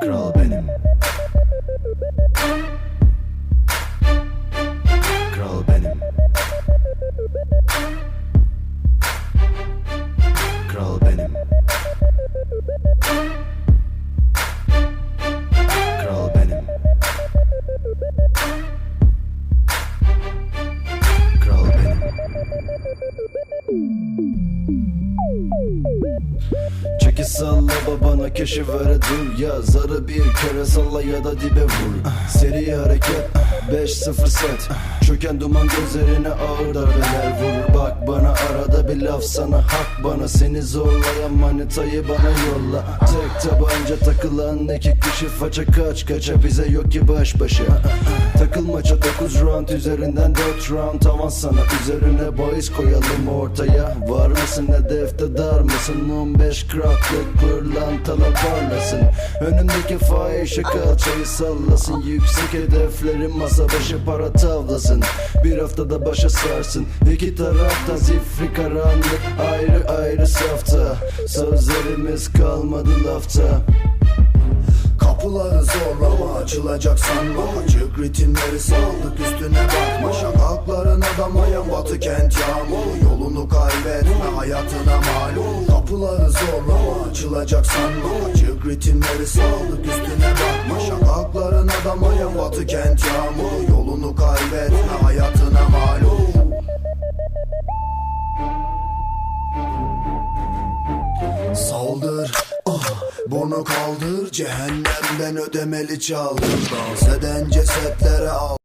Kral benim. Kral benim. Kral benim. Kral benim. Kral benim salla babana keşif ver dur ya. Zarı bir kere salla ya da dibe vur. Seri hareket 5-0 set. Çöken duman gözlerine ağır darbeler vurur Bak bana bir laf sana hak bana. Seni zorlayan manitayı bana yolla. Tek tabanca takılan iki kişi faça kaç Kaça. Bize yok ki baş başa. Takılmaça 9 round üzerinden 4 round Avan sana. Üzerine bahis koyalım ortaya. Var mısın hedefte dar mısın? 15 kraklık pırlantalar parlasın. Önündeki fahişe kalçayı sallasın. Yüksek hedeflerin masa başı para tavlasın. Bir haftada başa sarsın. İki tarafta zifri karanlık Ayrı ayrı safta. Sözlerimiz kalmadı lafta. Kapıları zorlama açılacak sanma. Açık ritimleri saldık üstüne bakma. Şakakların adamayan batı kent yağmuru. Yolunu kaybetme hayatına malum. Kapıları zorlama açılacak sanma. Açık ritimleri saldık üstüne bakma. Şakakların adamayan batı kent yağmuru. Yolunu kaybetme Saldır ah, Bunu kaldır. Cehennemden ödemeli çaldır Dans eden cesetlere al